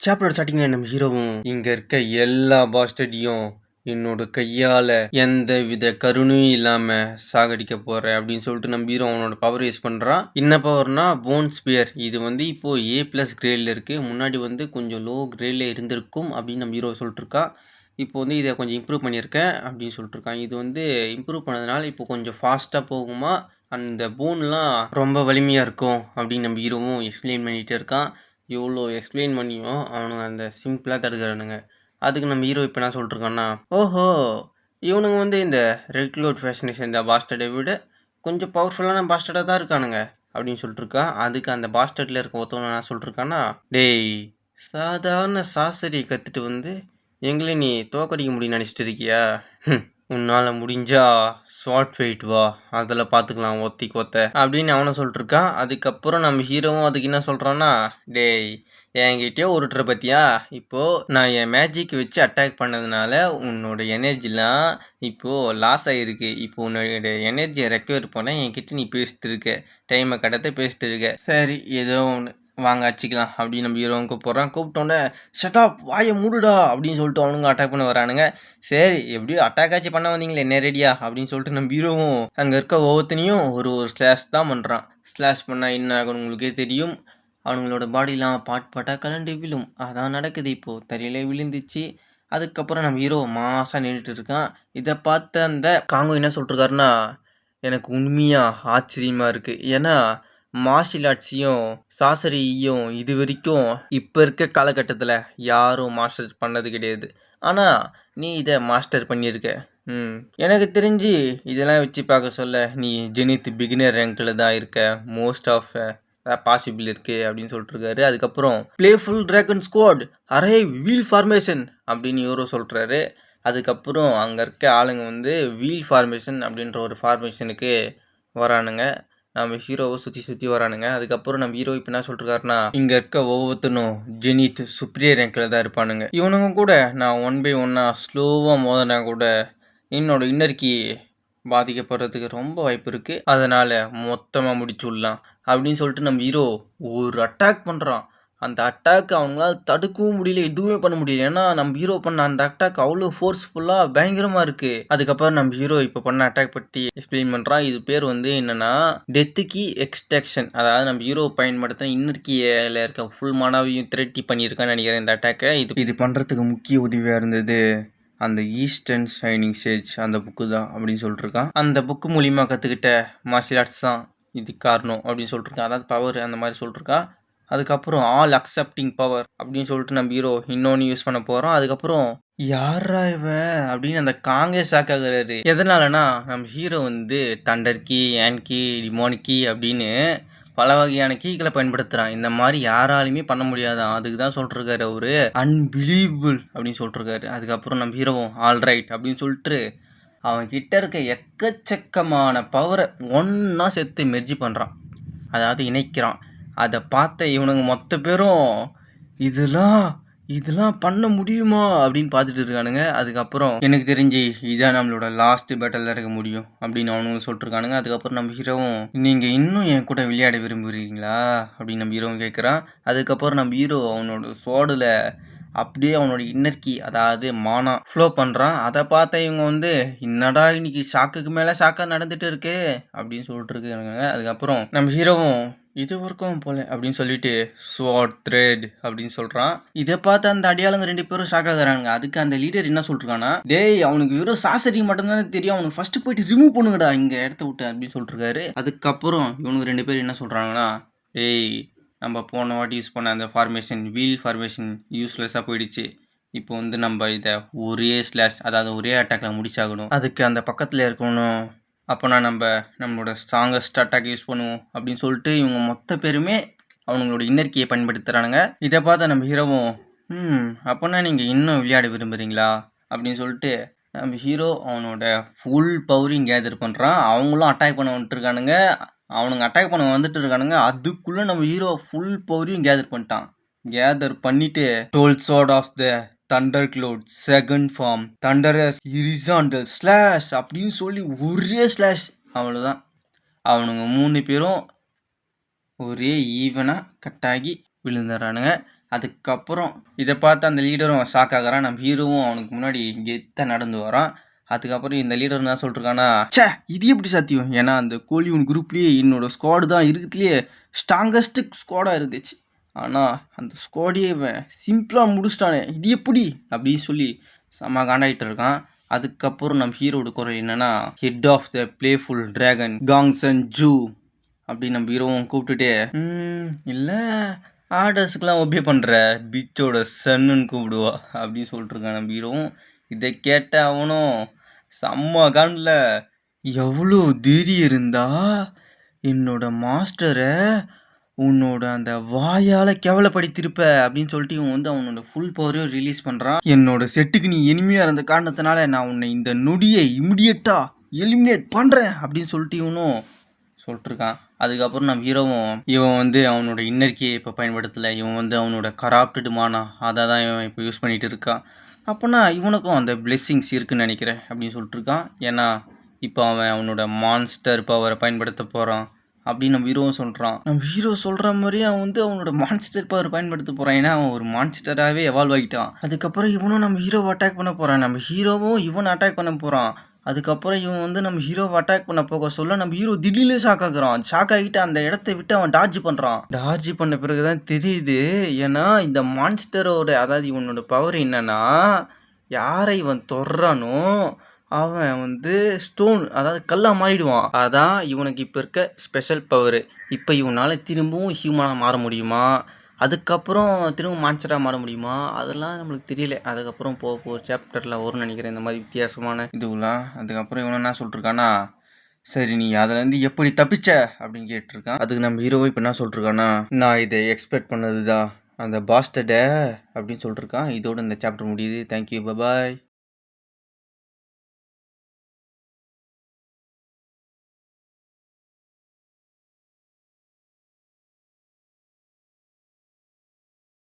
Chapter ஸ்டார்டிங்ல நம்ம ஹீரோவும் இங்கே இருக்க எல்லா பாஸ்டடியும் என்னோட கையால் எந்த வித கருணையும் இல்லாமல் சாகடிக்க போகிறேன் அப்படின்னு சொல்லிட்டு நம்ம ஹீரோ அவனோட பவர் யூஸ் பண்ணுறான் என்ன பவர்னா போன் ஸ்பியர் இது வந்து இப்போது ஏ ப்ளஸ் கிரேட்ல இருக்குது முன்னாடி வந்து கொஞ்சம் லோ கிரேட்ல இருந்திருக்கும் அப்படின்னு நம்ம ஹீரோ சொல்லிட்டுருக்கா இப்போ வந்து இதை கொஞ்சம் இம்ப்ரூவ் பண்ணியிருக்கேன் அப்படின்னு சொல்லிட்டுருக்கான் இது வந்து இம்ப்ரூவ் பண்ணதுனால இப்போ கொஞ்சம் ஃபாஸ்ட்டாக போகுமா? அந்த போன்லாம் ரொம்ப வலிமையாக இருக்கும் அப்படின்னு நம்ம ஹீரோவும் எக்ஸ்பிளைன் பண்ணிகிட்டே இருக்கான். இவ்வளோ எக்ஸ்பிளைன் பண்ணியும் அவனுங்க அந்த சிம்பிளாக தடுக்கிறானுங்க. அதுக்கு நம்ம ஹீரோ இப்போ என்ன சொல்லிட்டுருக்கான்னா ஓஹோ இவனுங்க வந்து இந்த ரெட் க்ளோட் ஃபேஷனேஷன் இந்த பாஸ்டர்டை விட கொஞ்சம் பவர்ஃபுல்லான பாஸ்டர்டாக தான் இருக்கானுங்க அப்படின்னு சொல்லிட்டுருக்கான் அதுக்கு அந்த பாஸ்டர்டில் இருக்க ஒருத்தவங்க என்ன சொல்லிட்டுருக்கான்னா டேய் சாதாரண சாசரியை கற்றுட்டு வந்து எங்களை நீ தோக்கடிக்க முடியும்னு நினச்சிட்டு இருக்கியா? உன்னால் முடிஞ்சா ஸ்வாட் ஃபைட் வா அதில் பார்த்துக்கலாம் ஒத்தி கொத்த அப்படின்னு அவனை சொல்லிட்டுருக்கான். அதுக்கப்புறம் நம்ம ஹீரோவும் அதுக்கு என்ன சொல்கிறான்னா டேய் என்கிட்டயே உருட்டுற பற்றியா இப்போது நான் என் மேஜிக் வச்சு அட்டாக் பண்ணதுனால உன்னோட எனர்ஜிலாம் இப்போது லாஸ் ஆகிருக்கு இப்போ உன்னோட எனர்ஜியை ரெக்கவர் பண்ண என்கிட்ட நீ பேசிட்டு இருக்க. டைமை கடத்த பேசிட்டு இருக்க. சரி ஏதோ ஒன்று வாங்க அடிச்சிக்கலாம் அப்படின்னு நம்ம ஹீரோவும் கூப்பிட்றான் கூப்பிட்டோன்னே ஷட்டாப் வாயை மூடுடா அப்படின்னு சொல்லிட்டு அவனுங்க அட்டாக் பண்ண வரானுங்க. சரி எப்படியோ அட்டாக் ஆச்சு பண்ண வந்தீங்களே நேரடியா அப்படின்னு சொல்லிட்டு நம்ம ஹீரோவும் அங்கே இருக்க ஒவ்வொருத்தனையும் ஒரு ஒரு ஸ்லாஷ் தான் பண்ணுறான் ஸ்லாஷ் பண்ணால் என்ன ஆகும் உங்களுக்கே தெரியும். அவனுங்களோட பாடிலாம் பாட் பாட்டாக கலண்டு விழும். அதான் நடக்குது இப்போது தரையிலே விழுந்துச்சு. அதுக்கப்புறம் நம்ம ஹீரோ மாசாக நின்றுட்டு இருக்கான். இதை பார்த்த அந்த காங்கோ என்ன சொல்லிட்டுருக்காருன்னா எனக்கு உண்மையாக ஆச்சரியமாக இருக்குது ஏன்னா மார்ஷியல் ஆர்ட்ஸையும் சாசரியும் இது வரைக்கும் இப்போ இருக்க காலகட்டத்தில் யாரும் மாஸ்டர் பண்ணது கிடையாது. ஆனால் நீ இதை மாஸ்டர் பண்ணியிருக்க. ம். எனக்கு தெரிஞ்சு இதெல்லாம் வச்சு பார்க்க சொல்ல நீ ஜெனித் பிகினர் ரேங்கில் தான் இருக்க. மோஸ்ட் ஆஃப் பாசிபிள் இருக்குது அப்படின்னு சொல்லிட்டுருக்காரு அதுக்கப்புறம் playful dragon squad array wheel formation அப்படின்னு இவரும் சொல்கிறாரு அதுக்கப்புறம் அங்கே இருக்க ஆளுங்க வந்து வீல் ஃபார்மேஷன் அப்படின்ற ஒரு ஃபார்மேஷனுக்கு வரானுங்க. நம்ம ஹீரோவை சுற்றி சுற்றி வரானுங்க. அதுக்கப்புறம் நம்ம ஹீரோ இப்போ என்ன சொல்லிருக்காருன்னா இங்கே இருக்க ஒவ்வொருத்தனும் ஜெனித் சுப்ரியர் ரேங்கில் தான் இருப்பானுங்க. இவனுங்க கூட நான் ஒன் பை ஒன்னாக ஸ்லோவாக மோதினா கூட என்னோட இன்னர்க்கி பாதிக்கப்படுறதுக்கு ரொம்ப வாய்ப்பு இருக்குது அதனால் மொத்தமாக முடிச்சுடலாம். அப்படின்னு சொல்லிட்டு நம்ம ஹீரோ ஒரு அட்டாக் பண்ணுறான் அந்த அட்டாக் அவங்களால தடுக்கவும் முடியல எதுவுமே பண்ண முடியல. ஏன்னா நம்ம ஹீரோ பண்ண அந்த அட்டாக் அவ்வளோ ஃபோர்ஸ்ஃபுல்லாக பயங்கரமாக இருக்குது அதுக்கப்புறம் நம்ம ஹீரோ இப்போ பண்ண அட்டாக் பற்றி எக்ஸ்பிளைன் பண்ணுறான் இது பேர் வந்து என்னென்னா டெத்து கீ எக்ஸ்ட்ராக்ஷன் அதாவது நம்ம ஹீரோ பயன்படுத்தின இன்னர் கீயில் இருக்க ஃபுல் மனாவையும் திரட்டி பண்ணியிருக்கான்னு நினைக்கிறேன் இந்த அட்டாக்கை இது இது பண்ணுறதுக்கு முக்கிய உதவியாக இருந்தது அந்த ஈஸ்டர்ன் ஷைனிங் ஸ்டேஜ் அந்த புக்கு தான் அப்படின்னு சொல்லிட்டுருக்கான் அந்த புக்கு மூலிமா கற்றுக்கிட்ட மார்ஷியல் ஆர்ட்ஸ் தான் இது காரணம் அப்படின்னு சொல்லிட்டுருக்கான் அதாவது பவர் அந்த மாதிரி சொல்லிட்டுருக்கான் அதுக்கப்புறம் ஆல் அக்செப்டிங் பவர் அப்படின்னு சொல்லிட்டு நம்ம ஹீரோ இன்னொன்று யூஸ் பண்ண போகிறோம் அதுக்கப்புறம் யாரா இவன் அப்படின்னு அந்த காங்கே ஷாக் ஆகுறாரு எதனாலனா நம்ம ஹீரோ வந்து தண்டர் கீ ஏன் கீ டிமோன் கீ அப்படின்னு பல வகையான கீகளை பயன்படுத்துகிறான் இந்த மாதிரி யாராலையுமே பண்ண முடியாதான் அதுக்கு தான் சொல்லிட்டுருக்காரு அவரு. அன்பிலீவபிள் அப்படின்னு சொல்லிட்டுருக்காரு அதுக்கப்புறம் நம்ம ஹீரோவும் ஆல் ரைட் அப்படின்னு சொல்லிட்டு அவன் கிட்ட இருக்க எக்கச்சக்கமான பவரை ஒன்றா சேர்த்து மெர்ஜி பண்ணுறான் அதாவது இணைக்கிறான். அதை பார்த்த இவனுங்க மொத்த பேரும் இதெல்லாம் இதெல்லாம் பண்ண முடியுமா? அப்படின்னு பார்த்துட்டு இருக்கானுங்க. அதுக்கப்புறம் எனக்கு தெரிஞ்சு இதான் நம்மளோட லாஸ்ட் பேட்டலில் இருக்க முடியும் அப்படின்னு அவனுங்க சொல்லிட்டுருக்கானுங்க. அதுக்கப்புறம் நம்ம ஹீரோவும் நீங்கள் இன்னும் என் கூட விளையாட விரும்புகிறீங்களா அப்படின்னு நம்ம ஹீரோவும் கேட்குறான். அதுக்கப்புறம் நம்ம ஹீரோ அவனோட சோடில் அப்படியே அவனோட இன்னர்க்கி அதாவது மானா ஃப்ளோ பண்ணுறான் அதை பார்த்த இவங்க வந்து என்னடா இன்னைக்கு ஷாக்குக்கு மேலே ஷாக்காக நடந்துட்டு இருக்கு? அப்படின்னு சொல்லிட்டு இருக்காங்க அதுக்கப்புறம் நம்ம ஹீரோவும் இது வரைக்கும் போல அப்படின்னு சொல்லிட்டு ஸ்வாட் த்ரெட் அப்படின்னு சொல்கிறான் இதை பார்த்து அந்த அடியாளுங்க ரெண்டு பேரும் ஷாக் ஆகுறாங்க அதுக்கு அந்த லீடர் என்ன சொல்லிருக்கானா டேய் அவனுக்கு வெறும் சாசரி மட்டும்தானே தெரியும். அவனுக்கு ஃபர்ஸ்ட் போயிட்டு ரிமூவ் பண்ணுங்கடா. இங்க இடத்த விட்டு அப்படின்னு சொல்லிருக்காரு. அதுக்கப்புறம் இவனுக்கு ரெண்டு பேரும் என்ன சொல்றாங்கன்னா டேய் நம்ம போன வாட்டி யூஸ் பண்ண அந்த ஃபார்மேஷன் வீல் ஃபார்மேஷன் யூஸ்லெஸ்ஸாக போயிடுச்சு. இப்போ வந்து நம்ம இதை ஒரே ஸ்லாஷ் அதாவது ஒரே அட்டாக்ல முடிச்சாகணும். அதுக்கு அந்த பக்கத்தில் இருக்கணும். அப்போனா நம்ம நம்மளோட ஸ்ட்ராங்கஸ்ட் அட்டாக் யூஸ் பண்ணுவோம் அப்படின்னு சொல்லிட்டு இவங்க மொத்த பேருமே அவங்களோட இன்னர்க்கியை பயன்படுத்துகிறானுங்க இதை பார்த்த நம்ம ஹீரோவும் ம் அப்போனா நீங்கள் இன்னும் விளையாட விரும்புகிறீங்களா அப்படின்னு சொல்லிட்டு நம்ம ஹீரோ அவனோட ஃபுல் பவரையும் கேதர் பண்ணுறான் அவங்களும் அட்டாக் பண்ண வந்துட்டுருக்கானுங்க. அவனுங்க அட்டாக் பண்ண வந்துட்டு இருக்கானுங்க அதுக்குள்ளே நம்ம ஹீரோ ஃபுல் பவரையும் கேதர் பண்ணிட்டான். கேதர் பண்ணிவிட்டு டோல் சோட் of the thunder cloud second form thunderous horizontal slash அப்படின்னு சொல்லி ஒரே ஸ்லாஷ் அவ்வளோதான் அவனுங்க மூணு பேரும் ஒரே ஈவனாக கட்டாகி விழுந்துடுறானுங்க. அதுக்கப்புறம் இதை பார்த்து அந்த லீடரும் ஷாக் ஆகிறான். நம்ம ஹீரோவும் அவனுக்கு முன்னாடி கெத்தாக நடந்து வரான். அதுக்கப்புறம் இந்த லீடர் என்ன சொல்லிருக்கானா ச்சே இது எப்படி சாத்தியம்? ஏன்னா அந்த கோலியூன் குரூப்லேயே என்னோட ஸ்குவாடு தான் இருக்கிறதுலையே ஸ்ட்ராங்கஸ்ட் ஸ்குவாடாக இருந்துச்சு. ஆனால் அந்த ஸ்குவாடியே இவன் சிம்பிளாக முடிச்சிட்டானே. இது எப்படி? அப்படின்னு சொல்லி செம்ம காண்டாகிட்டு இருக்கான். அதுக்கப்புறம் நம்ம ஹீரோட குரல் என்னென்னா head of the playful dragon காங்சன் ஜூ அப்படின்னு நம்ம ஹீரோவும் கூப்பிட்டுட்டே "ம், இல்லை ஆர்டர்ஸ்க்கெலாம் ஒபே பண்ணுற பீச்சோட சன்னுன்னு கூப்பிடுவா அப்படின்னு சொல்லிட்டுருக்கான் நம்ம ஹீரோவும். இதை கேட்ட அவனும் செம்ம காண்டில் எவ்வளோ தைரியம் இருந்தா என்னோட மாஸ்டரை உன்னோட அந்த வாயால் கேவலப்படுத்திருப்ப அப்படின்னு சொல்லிட்டு இவன் வந்து அவனோட ஃபுல் பவரையும் ரிலீஸ் பண்ணுறான் என்னோட செட்டுக்கு நீ இனிமையாக இருந்த காரணத்தினால நான் உன்னை இந்த நொடியை இமிடியட்டாக எலிமினேட் பண்ணுறேன் அப்படின்னு சொல்லிட்டு இவனும் சொல்லிட்டுருக்கான். அதுக்கப்புறம் நம்ம ஹீரோவும் இவன் வந்து அவனோட இன்னர்க்கியை இப்போ பயன்படுத்தலை. இவன் வந்து அவனோட கராப்டடு மானா அதை தான் இவன் இப்போ யூஸ் பண்ணிகிட்டு இருக்கான். அப்போனா இவனுக்கும் அந்த பிளெஸ்ஸிங்ஸ் இருக்குன்னு நினைக்கிறேன் அப்படின்னு சொல்லிட்டுருக்கான். ஏன்னா இப்போ அவன் அவனோட மான்ஸ்டர் பவரை பயன்படுத்த போகிறான் அப்படின்னு நம்ம ஹீரோவும் சொல்கிறான் நம்ம ஹீரோ சொல்கிற மாதிரியே அவன் வந்து அவனோட மான்ஸ்டர் பவர் பயன்படுத்த போகிறான் ஏன்னா அவன் ஒரு மான்ஸ்டராகவே எவால்வ் ஆகிட்டான். அதுக்கப்புறம் இவனும் நம்ம ஹீரோவை அட்டாக் பண்ண போகிறான் நம்ம ஹீரோவும் இவனை அட்டாக் பண்ண போகிறான் அதுக்கப்புறம் இவன் வந்து நம்ம ஹீரோவை அட்டாக் பண்ண போக சொல்ல நம்ம ஹீரோ திடீர்னு ஷாக் ஆகுறான். ஷாக் ஆகிட்டு அந்த இடத்த விட்டு அவன் டார்ஜ் பண்ணுறான் டார்ஜ் பண்ண பிறகு தான் தெரியுது. ஏன்னா இந்த மான்ஸ்டரோட அதாவது இவனோட பவர் என்னன்னா யாரை இவன் தொடுறானோ அவன் வந்து ஸ்டோன் அதாவது கல்லாக மாறிடுவான். அதான் இவனுக்கு இப்போ இருக்க ஸ்பெஷல் பவர் இப்போ இவனால் திரும்பவும் ஹியூமனாக மாற முடியுமா? அதுக்கப்புறம் திரும்ப மான்ஸ்டராக மாற முடியுமா? அதெல்லாம் நம்மளுக்கு தெரியல. அதுக்கப்புறம் போக போக சாப்டரில் வரும்னு நினைக்கிறேன். இந்த மாதிரி வித்தியாசமான இதுவெல்லாம். அதுக்கப்புறம் இவன் என்ன சொல்லிட்டுருக்கானா சரி நீ அதுலேருந்து எப்படி தப்பிச்ச? அப்படின்னு கேட்டிருக்கான். அதுக்கு நம்ம ஹீரோ இப்போ என்ன சொல்லிட்டுருக்கானா நான் இதை எக்ஸ்பெக்ட் பண்ணது தான் அந்த பாஸ்டடை அப்படின்னு சொல்லிட்டுருக்கான். இதோட இந்த சாப்டர் முடியுது. Thank you bye bye